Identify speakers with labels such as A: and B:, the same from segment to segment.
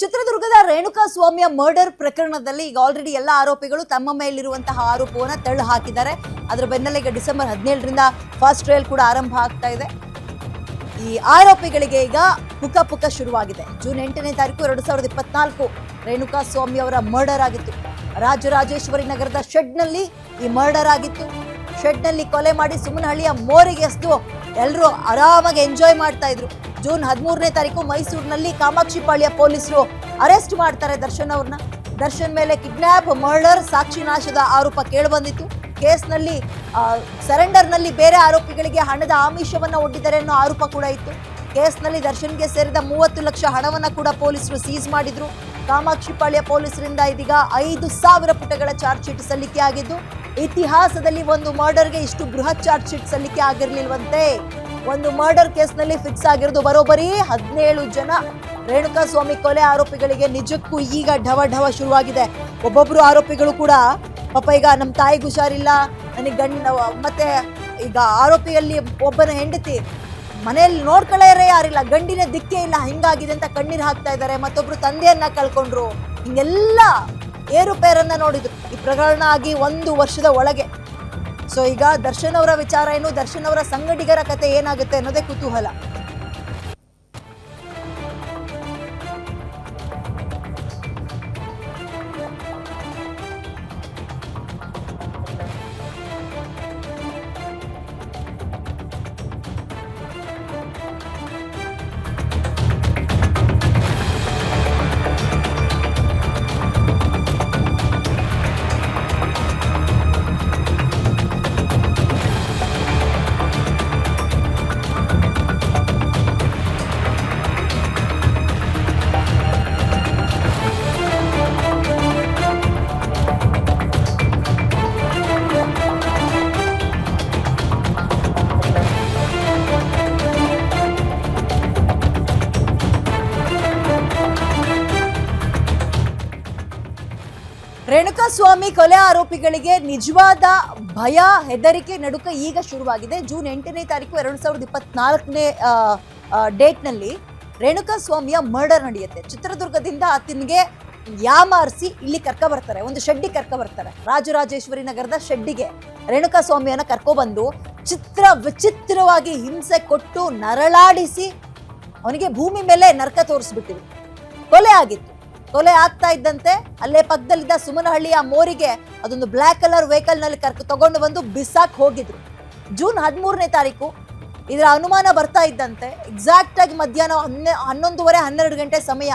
A: ಚಿತ್ರದುರ್ಗದ ರೇಣುಕಾ ಸ್ವಾಮಿಯ ಮರ್ಡರ್ ಪ್ರಕರಣದಲ್ಲಿ ಈಗ ಆಲ್ರೆಡಿ ಎಲ್ಲ ಆರೋಪಿಗಳು ತಮ್ಮ ಮೇಲಿರುವಂತಹ ಆರೋಪವನ್ನು ತಳ್ಳು ಹಾಕಿದ್ದಾರೆ. ಅದರ ಬೆನ್ನಲ್ಲೇ ಈಗ ಡಿಸೆಂಬರ್ ಹದಿನೇಳರಿಂದ ಫಾಸ್ಟ್ ಟ್ರಯಲ್ ಕೂಡ ಆರಂಭ ಆಗ್ತಾ ಇದೆ. ಈ ಆರೋಪಿಗಳಿಗೆ ಈಗ ಪುಕ ಪುಕ ಶುರುವಾಗಿದೆ. ಜೂನ್ ಎಂಟನೇ ತಾರೀಕು ಎರಡು ಸಾವಿರದ ಇಪ್ಪತ್ನಾಲ್ಕು ರೇಣುಕಾ ಸ್ವಾಮಿ ಅವರ ಮರ್ಡರ್ ಆಗಿತ್ತು. ರಾಜರಾಜೇಶ್ವರಿ ನಗರದ ಶೆಡ್ನಲ್ಲಿ ಈ ಮರ್ಡರ್ ಆಗಿತ್ತು. ಶೆಡ್ನಲ್ಲಿ ಕೊಲೆ ಮಾಡಿ ಸುಮ್ಮನಹಳ್ಳಿಯ ಮೋರಿಗೆ ಎಸ್ದು ಎಲ್ಲರೂ ಆರಾಮಾಗಿ ಎಂಜಾಯ್ ಮಾಡ್ತಾ ಇದ್ರು. ಜೂನ್ ಹದಿಮೂರನೇ ತಾರೀಕು ಮೈಸೂರಿನಲ್ಲಿ ಕಾಮಾಕ್ಷಿಪಾಳ್ಯ ಪೊಲೀಸರು ಅರೆಸ್ಟ್ ಮಾಡ್ತಾರೆ ದರ್ಶನ್ ಅವ್ರನ್ನ. ದರ್ಶನ್ ಮೇಲೆ ಕಿಡ್ನಾಪ್, ಮರ್ಡರ್, ಸಾಕ್ಷಿ ನಾಶದ ಆರೋಪ ಕೇಳಿಬಂದಿತ್ತು. ಕೇಸ್ನಲ್ಲಿ ಸರೆಂಡರ್ನಲ್ಲಿ ಬೇರೆ ಆರೋಪಿಗಳಿಗೆ ಹಣದ ಆಮಿಷವನ್ನು ಒಡ್ಡಿದ್ದಾರೆ ಅನ್ನೋ ಆರೋಪ ಕೂಡ ಇತ್ತು. ಕೇಸ್ನಲ್ಲಿ ದರ್ಶನ್ಗೆ ಸೇರಿದ ಮೂವತ್ತು ಲಕ್ಷ ಹಣವನ್ನು ಕೂಡ ಪೊಲೀಸರು ಸೀಸ್ ಮಾಡಿದ್ರು. ಕಾಮಾಕ್ಷಿಪಾಳ್ಯ ಪೊಲೀಸರಿಂದ ಇದೀಗ ಐದು ಸಾವಿರ ಪುಟಗಳ ಚಾರ್ಜ್ ಶೀಟ್ ಸಲ್ಲಿಕೆ ಆಗಿದ್ದು, ಇತಿಹಾಸದಲ್ಲಿ ಒಂದು ಮರ್ಡರ್ಗೆ ಇಷ್ಟು ಬೃಹತ್ ಚಾರ್ಜ್ ಶೀಟ್ ಸಲ್ಲಿಕೆ ಆಗಿರ್ಲಿಲ್ವಂತೆ. ಒಂದು ಮರ್ಡರ್ ಕೇಸ್ನಲ್ಲಿ ಫಿಕ್ಸ್ ಆಗಿರೋದು ಬರೋಬ್ಬರಿ. ಹದಿನೇಳು ಜನ ರೇಣುಕಾ ಸ್ವಾಮಿ ಕೊಲೆ ಆರೋಪಿಗಳಿಗೆ ನಿಜಕ್ಕೂ ಈಗ ಢವ ಢವ ಶುರುವಾಗಿದೆ. ಒಬ್ಬೊಬ್ರು ಆರೋಪಿಗಳು ಕೂಡ, ಪಾಪ ಈಗ ನಮ್ಮ ತಾಯಿಗೆ ಹುಷಾರಿಲ್ಲ, ನನಗೆ ಗಂಡ, ಮತ್ತೆ ಈಗ ಆರೋಪಿಯಲ್ಲಿ ಒಬ್ಬನ ಹೆಂಡತಿ ಮನೆಯಲ್ಲಿ ನೋಡ್ಕೊಳ್ಳೋರೇ ಯಾರಿಲ್ಲ, ಗಂಡಿನ ದಿಕ್ಕೇ ಇಲ್ಲ, ಹಿಂಗಾಗಿದೆ ಅಂತ ಕಣ್ಣೀರು ಹಾಕ್ತಾ ಇದ್ದಾರೆ. ಮತ್ತೊಬ್ರು ತಂದೆಯನ್ನ ಕಳ್ಕೊಂಡ್ರು. ಹಿಂಗೆಲ್ಲ ಏರುಪೇರನ್ನ ನೋಡಿದ್ರು. ಈ ಪ್ರಕರಣ ಆಗಿ ಒಂದು ವರ್ಷದ ಒಳಗೆ ಸೊ ಈಗ ದರ್ಶನ್ ಅವರ ವಿಚಾರ ಏನು? ದರ್ಶನ್ ಅವರ ಸಂಗಡಿಗರ ಕತೆ ಏನಾಗುತ್ತೆ ಅನ್ನೋದೇ ಕುತೂಹಲ. ರೇಣುಕಾ ಸ್ವಾಮಿ ಕೊಲೆ ಆರೋಪಿಗಳಿಗೆ ನಿಜವಾದ ಭಯ, ಹೆದರಿಕೆ ನಡುಕ ಈಗ ಶುರುವಾಗಿದೆ. ಜೂನ್ ಎಂಟನೇ ತಾರೀಕು ಎರಡು ಸಾವಿರದ ಇಪ್ಪತ್ನಾಲ್ಕನೇ ಡೇಟ್ನಲ್ಲಿ ರೇಣುಕಾಸ್ವಾಮಿಯ ಮರ್ಡರ್ ನಡೆಯುತ್ತೆ. ಚಿತ್ರದುರ್ಗದಿಂದ ಆತನಿಗೆ ಯಾಮಾರಿಸಿ ಇಲ್ಲಿ ಕರ್ಕ ಬರ್ತಾರೆ. ಒಂದು ಶೆಡ್ಡಿ ಕರ್ಕ ಬರ್ತಾರೆ. ರಾಜರಾಜೇಶ್ವರಿ ನಗರದ ಶೆಡ್ಡಿಗೆ ರೇಣುಕಾ ಸ್ವಾಮಿಯನ್ನು ಕರ್ಕೊಬಂದು ಚಿತ್ರ ವಿಚಿತ್ರವಾಗಿ ಹಿಂಸೆ ಕೊಟ್ಟು ನರಳಾಡಿಸಿ ಅವನಿಗೆ ಭೂಮಿ ಮೇಲೆ ನರಕ ತೋರಿಸ್ಬಿಟ್ಟಿವಿ ಕೊಲೆ ಆಗಿತ್ತು. ಕೊಲೆ ಆಗ್ತಾ ಇದ್ದಂತೆ, ಅಲ್ಲೇ ಪಕ್ಕದಲ್ಲಿದ್ದ ಸುಮನಹಳ್ಳಿಯ ಮೋರಿಗೆ ಅದೊಂದು ಬ್ಲ್ಯಾಕ್ ಕಲರ್ ವೆಹಿಕಲ್ನಲ್ಲಿ ಕರ್ಕ, ತಗೊಂಡು ಬಂದು ಬಿಸಾಕ್ ಹೋಗಿದ್ರು. ಜೂನ್ ಹದಿಮೂರನೇ ತಾರೀಕು ಇದರ ಅನುಮಾನ ಬರ್ತಾ ಇದ್ದಂತೆ ಎಕ್ಸಾಕ್ಟ್ ಆಗಿ ಮಧ್ಯಾಹ್ನ ಹನ್ನೆ, ಹನ್ನೊಂದುವರೆ, ಹನ್ನೆರಡು ಗಂಟೆ ಸಮಯ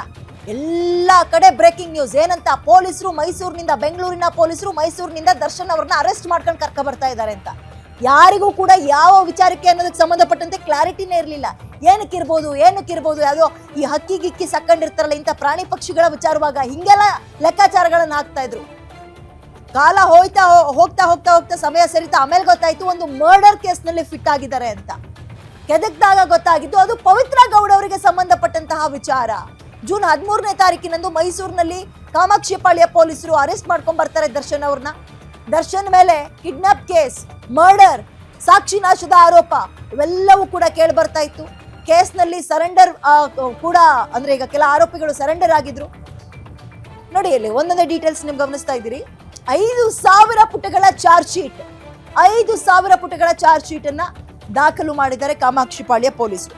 A: ಎಲ್ಲ ಕಡೆ ಬ್ರೇಕಿಂಗ್ ನ್ಯೂಸ್ ಏನಂತ, ಪೊಲೀಸರು ಮೈಸೂರಿನಿಂದ, ಬೆಂಗಳೂರಿನ ಪೊಲೀಸರು ಮೈಸೂರಿನಿಂದ ದರ್ಶನ್ ಅವ್ರನ್ನ ಅರೆಸ್ಟ್ ಮಾಡ್ಕೊಂಡು ಕರ್ಕ ಬರ್ತಾ ಇದ್ದಾರೆ ಅಂತ. ಯಾರಿಗೂ ಕೂಡ ಯಾವ ವಿಚಾರಕ್ಕೆ ಅನ್ನೋದಕ್ಕೆ ಸಂಬಂಧಪಟ್ಟಂತೆ ಕ್ಲಾರಿಟಿನೇ ಇರಲಿಲ್ಲ. ಏನಕ್ಕಿರ್ಬೋದು ಏನಕ್ಕಿರ್ಬೋದು ಯಾವುದೋ ಈ ಹಕ್ಕಿ ಗಿಕ್ಕಿ ಸಕ್ಕಂಡಿರ್ತಾರಲ್ಲ ಇಂಥ ಪ್ರಾಣಿ ಪಕ್ಷಿಗಳ ವಿಚಾರವಾಗ ಹಿಂಗೆಲ್ಲ ಲೆಕ್ಕಾಚಾರಗಳನ್ನು ಹಾಕ್ತಾ ಇದ್ರು. ಕಾಲ ಹೋಯ್ತಾ ಹೋಗ್ತಾ ಹೋಗ್ತಾ ಹೋಗ್ತಾ ಸಮಯ ಸರಿತ ಆಮೇಲೆ ಗೊತ್ತಾಯ್ತು ಒಂದು ಮರ್ಡರ್ ಕೇಸ್ನಲ್ಲಿ ಫಿಟ್ ಆಗಿದ್ದಾರೆ ಅಂತ. ಕೆದಕ್ದಾಗ ಗೊತ್ತಾಗಿದ್ದು ಅದು ಪವಿತ್ರ ಗೌಡ ಅವರಿಗೆ ಸಂಬಂಧಪಟ್ಟಂತಹ ವಿಚಾರ. ಜೂನ್ ಹದಿಮೂರನೇ ತಾರೀಕಿನಂದು ಮೈಸೂರಿನಲ್ಲಿ ಕಾಮಾಕ್ಷಿಪಾಳ್ಯ ಪೊಲೀಸರು ಅರೆಸ್ಟ್ ಮಾಡ್ಕೊಂಡ್ ಬರ್ತಾರೆ ದರ್ಶನ್ ಅವ್ರನ್ನ. ದರ್ಶನ್ ಮೇಲೆ ಕಿಡ್ನಾಪ್ ಕೇಸ್ ಮರ್ಡರ್ ಸಾಕ್ಷಿ ನಾಶದ ಆರೋಪ ಇವೆಲ್ಲವೂ ಕೂಡ ಕೇಳಿ ಬರ್ತಾ ಇತ್ತು. ಕೇಸ್ನಲ್ಲಿ ಸರೆಂಡರ್ ಕೂಡ ಅಂದ್ರೆ ಈಗ ಕೆಲ ಆರೋಪಿಗಳು ಸರೆಂಡರ್ ಆಗಿದ್ರು. ನೋಡಿ ಇಲ್ಲಿ ಒಂದೊಂದೇ ಡೀಟೇಲ್ಸ್ ನಿಮ್ಗೆ ಗಮನಿಸ್ತಾ ಇದ್ದೀರಿ. ಐದು ಸಾವಿರ ಪುಟಗಳ ಚಾರ್ಜ್ ಶೀಟ್ ಐದು ಸಾವಿರ ಪುಟಗಳ ಚಾರ್ಜ್ ಶೀಟ್ ಅನ್ನ ದಾಖಲು ಮಾಡಿದ್ದಾರೆ ಕಾಮಾಕ್ಷಿಪಾಳ್ಯ ಪೊಲೀಸರು.